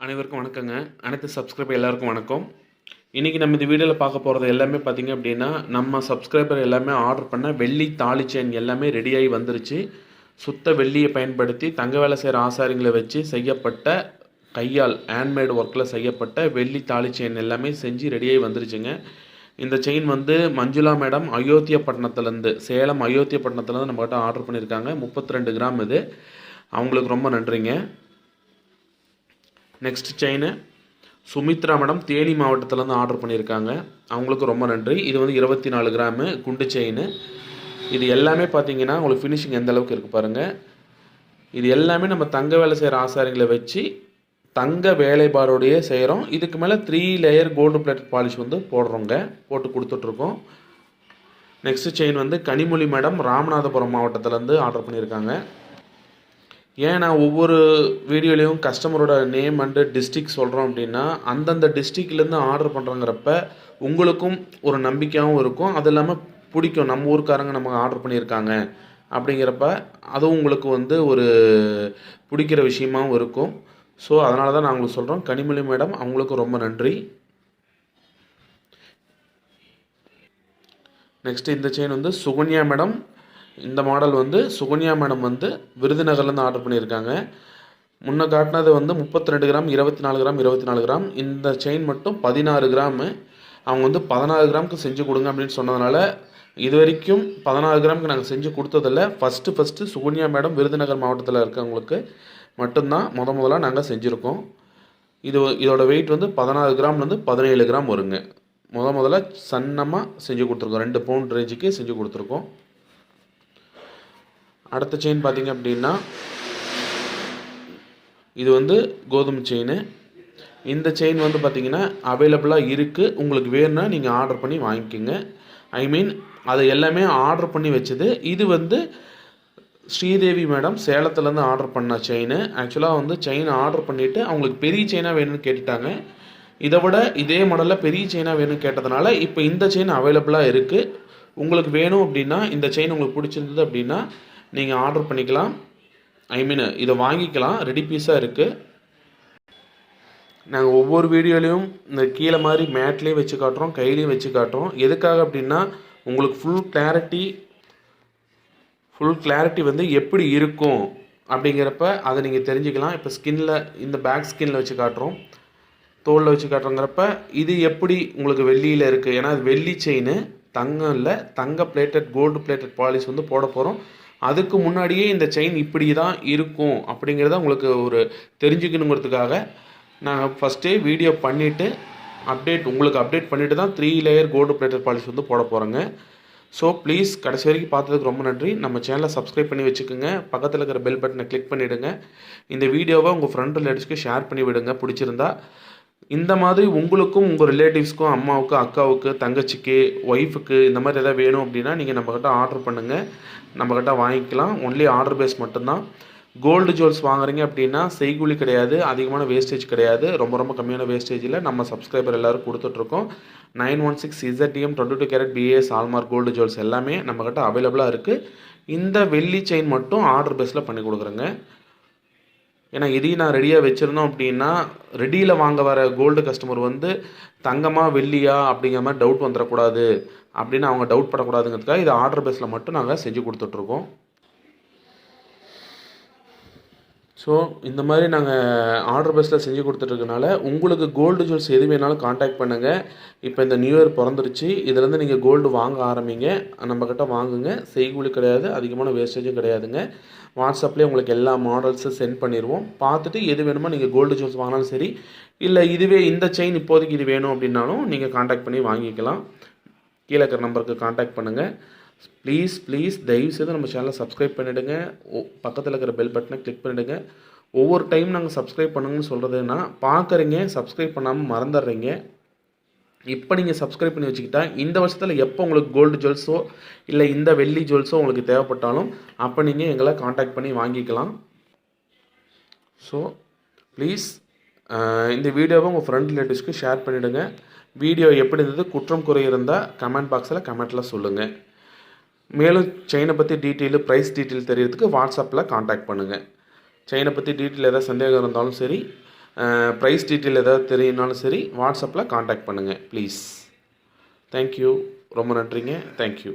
அனைவருக்கும் வணக்கங்க. அனைத்து சப்ஸ்கிரைபர் எல்லாருக்கும் வணக்கம். இன்றைக்கி நம்ம இந்த வீடியோவில் பார்க்க போகிறது எல்லாமே பார்த்திங்க அப்படின்னா நம்ம சப்ஸ்கிரைபர் எல்லாமே ஆர்டர் பண்ண வெள்ளி தாலி செயின் எல்லாமே ரெடியாகி வந்துருச்சு. சுத்த வெள்ளியை பயன்படுத்தி தங்க வேலை செய்கிற ஆசாரிங்களை வச்சு செய்யப்பட்ட கையால் ஹேண்ட்மேடு ஒர்க்கில் செய்யப்பட்ட வெள்ளி தாலி செயின் எல்லாமே செஞ்சு ரெடியாகி வந்துருச்சுங்க. இந்த செயின் வந்து மஞ்சுளா மேடம் அயோத்தியப்பட்டினத்துலேருந்து சேலம் அயோத்தியப்பட்டினத்துலேருந்து நம்மகிட்ட ஆர்டர் பண்ணியிருக்காங்க முப்பத்தி ரெண்டு கிராம் இது. அவங்களுக்கு ரொம்ப நன்றிங்க. Next chain Sumithra madam Theni மாவட்டத்திலேருந்து ஆர்டர் பண்ணியிருக்காங்க அவங்களுக்கு ரொம்ப நன்றி. இது வந்து இருபத்தி நாலு கிராமு குண்டு செயின் இது எல்லாமே பார்த்தீங்கன்னா உங்களுக்கு ஃபினிஷிங் எந்த அளவுக்கு இருக்குது பாருங்கள் இது எல்லாமே நம்ம தங்க வேலை செய்கிற ஆசாரிகளை வச்சு தங்க வேலைப்பாடோடையே செய்கிறோம் இதுக்கு மேலே three layer gold plate polish வந்து போடுறோங்க. போட்டு கொடுத்துட்ருக்கோம். நெக்ஸ்ட் செயின் வந்து கனிமொழி மேடம் ராமநாதபுரம் மாவட்டத்துலேருந்து ஆர்டர் பண்ணியிருக்காங்க ஏன் நான் ஒவ்வொரு வீடியோலையும் கஸ்டமரோட நேம் அண்டு டிஸ்ட்ரிக் சொல்கிறோம் அப்படின்னா அந்தந்த டிஸ்ட்ரிக்ட்லேருந்து ஆர்டர் பண்ணுறங்கிறப்ப உங்களுக்கும் ஒரு நம்பிக்கையாகவும் இருக்கும். அது இல்லாமல் பிடிக்கும். நம்ம ஊருக்காரங்க நமக்கு ஆர்டர் பண்ணியிருக்காங்க அப்படிங்கிறப்ப அதுவும் உங்களுக்கு வந்து ஒரு பிடிக்கிற விஷயமாகவும் இருக்கும். ஸோ அதனால தான் நான் உங்களுக்கு சொல்கிறோம் கனிமொழி மேடம் அவங்களுக்கும் ரொம்ப நன்றி. நெக்ஸ்ட் இந்த செயின் வந்து சுகன்யா மேடம். இந்த மாடல் வந்து சுகன்யா மேடம் வந்து விருதுநகர்லேருந்து ஆர்டர் பண்ணியிருக்காங்க. முன்னே காட்டினது வந்து முப்பத்தி ரெண்டு கிராம் இருபத்தி நாலு கிராம் இருபத்தி நாலு கிராம். இந்த செயின் மட்டும் பதினாறு கிராமு. அவங்க வந்து பதினாறு கிராமுக்கு செஞ்சு கொடுங்க அப்படின்னு சொன்னதுனால இது வரைக்கும் பதினாறு கிராமுக்கு நாங்கள் செஞ்சு கொடுத்ததில்ல. First first Sukanya madam Virudhunagar மாவட்டத்தில் இருக்கவங்களுக்கு மட்டும்தான் முத முதலாக நாங்கள் செஞ்சுருக்கோம். இது இதோட வெயிட் வந்து பதினாறு கிராம்லேருந்து பதினேழு கிராம் வருங்க. முத முதல்ல சன்னமாக செஞ்சு கொடுத்துருக்கோம். ரெண்டு பவுண்ட் ரேஞ்சுக்கு செஞ்சு கொடுத்துருக்கோம். அடுத்த செயின் பார்த்தீங்க அப்படின்னா இது வந்து கோதுமை செயின் இந்த செயின் வந்து பார்த்தீங்கன்னா அவைலபிளாக இருக்குது உங்களுக்கு வேணும்னா நீங்கள் ஆர்டர் பண்ணி வாங்கிக்கோங்க. ஐ மீன் அதை எல்லாமே ஆர்டர் பண்ணி வச்சது. இது வந்து ஸ்ரீதேவி மேடம் சேலத்துலேருந்து ஆர்டர் பண்ண செயின் ஆக்சுவலாக வந்து செயின் ஆர்டர் பண்ணிவிட்டு அவங்களுக்கு பெரிய செயினாக வேணும்னு கேட்டுட்டாங்க. இதை விட இதே மாடலில் பெரிய செயினாக வேணும்னு கேட்டதுனால இப்போ இந்த செயின் அவைலபிளாக இருக்குது உங்களுக்கு வேணும் அப்படின்னா இந்த செயின் உங்களுக்கு பிடிச்சிருந்தது அப்படின்னா நீங்கள் ஆர்டர் பண்ணிக்கலாம். ஐ மீன் இதை வாங்கிக்கலாம். ரெடி பீஸாக இருக்குது நாங்கள் ஒவ்வொரு வீடியோலையும் இந்த கீழே மாதிரி மேட்லேயும் வச்சு காட்டுறோம் கையிலையும் வச்சு காட்டுறோம். எதுக்காக அப்படின்னா உங்களுக்கு ஃபுல் கிளாரிட்டி ஃபுல் கிளாரிட்டி வந்து எப்படி இருக்கும் அப்படிங்கிறப்ப அதை நீங்கள் தெரிஞ்சுக்கலாம். இப்போ ஸ்கின்ல இந்த பேக் ஸ்கின்ல வச்சு காட்டுறோம். தோலில் வச்சு காட்டுறோங்கிறப்ப இது எப்படி உங்களுக்கு வெள்ளியில் இருக்குது ஏன்னா அது வெள்ளி செயின் தங்கம் இல்லை தங்க பிளேட்டட் கோல்டு பிளேட்டட் பாலிஷ் வந்து போட போகிறோம் அதுக்கு முன்னாடியே இந்த செயின் இப்படி தான் இருக்கும் அப்படிங்கிறத உங்களுக்கு ஒரு தெரிஞ்சுக்கணுங்கிறதுக்காக நாங்கள் ஃபஸ்ட்டே வீடியோ பண்ணிவிட்டு அப்டேட் உங்களுக்கு அப்டேட் பண்ணிவிட்டு தான் three layer gold plated polish வந்து போட போகிறோங்க ஸோ ப்ளீஸ் கடைசி வரைக்கும் பார்த்ததுக்கு ரொம்ப நன்றி. நம்ம சேனலை சப்ஸ்கிரைப் பண்ணி வச்சுக்கோங்க. பக்கத்தில் இருக்கிற பெல் பட்டனை கிளிக் பண்ணிவிடுங்க இந்த வீடியோவை உங்கள் ஃப்ரெண்ட் ரிலேட்டிவ்ஸ்க்கு ஷேர் பண்ணி விடுங்க பிடிச்சிருந்தா இந்த மாதிரி உங்களுக்கும் உங்கள் ரிலேட்டிவ்ஸ்க்கும் அம்மாவுக்கு அக்காவுக்கு தங்கச்சிக்கு ஒய்ஃபுக்கு இந்த மாதிரி எதாவது வேணும் அப்படின்னா நீங்கள் நம்மக்கிட்ட ஆர்டர் பண்ணுங்கள் நம்மக்கிட்ட வாங்கிக்கலாம். ஒன்லி ஆர்டர் பேஸ் மட்டும்தான். கோல்டு ஜுவல்ஸ் வாங்குறீங்க அப்படின்னா செய்கூலி கிடையாது. அதிகமான வேஸ்டேஜ் கிடையாது. ரொம்ப ரொம்ப கம்மியான வேஸ்டேஜில் நம்ம சப்ஸ்கிரைபர் எல்லோரும் கொடுத்துட்ருக்கோம். Nine one six ZTM twenty two carat BIS hallmark gold jewels எல்லாமே நம்மக்கிட்ட அவைலபிளாக இருக்குது இந்த வெள்ளி செயின் மட்டும் ஆர்டர் பேஸில் பண்ணி கொடுக்குறேங்க. ஏன்னா இதையும் நான் ரெடியாக வச்சுருந்தோம் அப்படின்னா ரெடியில் வாங்க வர கோல்டு கஸ்டமர் வந்து தங்கமாக வெள்ளியா அப்படிங்கிற மாதிரி டவுட் வந்துடக்கூடாது அப்படின்னு அவங்க டவுட் படக்கூடாதுங்கிறதுக்காக இது ஆர்டர் பேஸில் மட்டும் நாங்கள் செஞ்சு கொடுத்துட்ருக்கோம் ஸோ இந்த மாதிரி நாங்கள் ஆர்டர் பேஸில் செஞ்சு கொடுத்துட்ருக்கனால உங்களுக்கு கோல்டு ஜுவல்ஸ் எது வேணாலும் காண்டாக்ட் பண்ணுங்கள் இப்போ இந்த நியூ இயர் பிறந்துருச்சு. இதுலேருந்து நீங்கள் கோல்டு வாங்க ஆரம்பிங்க. நம்மக்கிட்ட வாங்குங்க. செய்கூலி கிடையாது அதிகமான வேஸ்டேஜும் கிடையாதுங்க. வாட்ஸ்அப்லேயே உங்களுக்கு எல்லா மாடல்ஸும் சென்ட் பண்ணிடுவோம் பார்த்துட்டு எது வேணுமோ நீங்கள் கோல்டு ஜுவல்ஸ் வாங்கினாலும் சரி இல்லை இதுவே இந்த செயின் இப்போதைக்கு இது வேணும் அப்படின்னாலும் நீங்கள் காண்டாக்ட் பண்ணி வாங்கிக்கலாம். கீழே இருக்கிற நம்பருக்கு காண்டாக்ட் பண்ணுங்கள் ப்ளீஸ் ப்ளீஸ் தயவுசெய்து நம்ம சேனலை சப்ஸ்கிரைப் பண்ணிவிடுங்க பக்கத்தில் இருக்கிற பெல் பட்டனை கிளிக் பண்ணிவிடுங்க ஒவ்வொரு டைம் நாங்கள் சப்ஸ்கிரைப் பண்ணுங்கன்னு சொல்கிறதுனா பார்க்குறீங்க சப்ஸ்கிரைப் பண்ணாமல் மறந்துடுறீங்க. இப்போ நீங்கள் சப்ஸ்கிரைப் பண்ணி வச்சுக்கிட்டா இந்த வருஷத்தில் எப்போ உங்களுக்கு கோல்டு ஜுவல்ஸோ இல்லை இந்த வெள்ளி ஜுவல்ஸோ உங்களுக்கு தேவைப்பட்டாலும் அப்போ நீங்கள் எங்களை காண்டாக்ட் பண்ணி வாங்கிக்கலாம். ஸோ ப்ளீஸ் இந்த வீடியோவை உங்கள் ஃப்ரெண்ட் ரிலேட்டிவ்ஸ்க்கு ஷேர் பண்ணிவிடுங்க வீடியோ எப்படி இருந்தது குற்றம் குறை இருந்தால் கமெண்ட் பாக்ஸில் கமெண்ட்டில் சொல்லுங்கள் மேலும் செயினை பற்றி டீட்டெயிலு ப்ரைஸ் டீட்டெயில் தெரியறதுக்கு வாட்ஸ்அப்பில் காண்டாக்ட் பண்ணுங்கள் செயினை பற்றி டீட்டெயில் எதாவது சந்தேகம் இருந்தாலும் சரி ப்ரைஸ் டீட்டெயில் எதாவது தெரியணுனாலும் சரி வாட்ஸ்அப்பில் காண்டாக்ட் பண்ணுங்கள் ப்ளீஸ் தேங்க்யூ ரொம்ப நன்றிங்க. தேங்க்யூ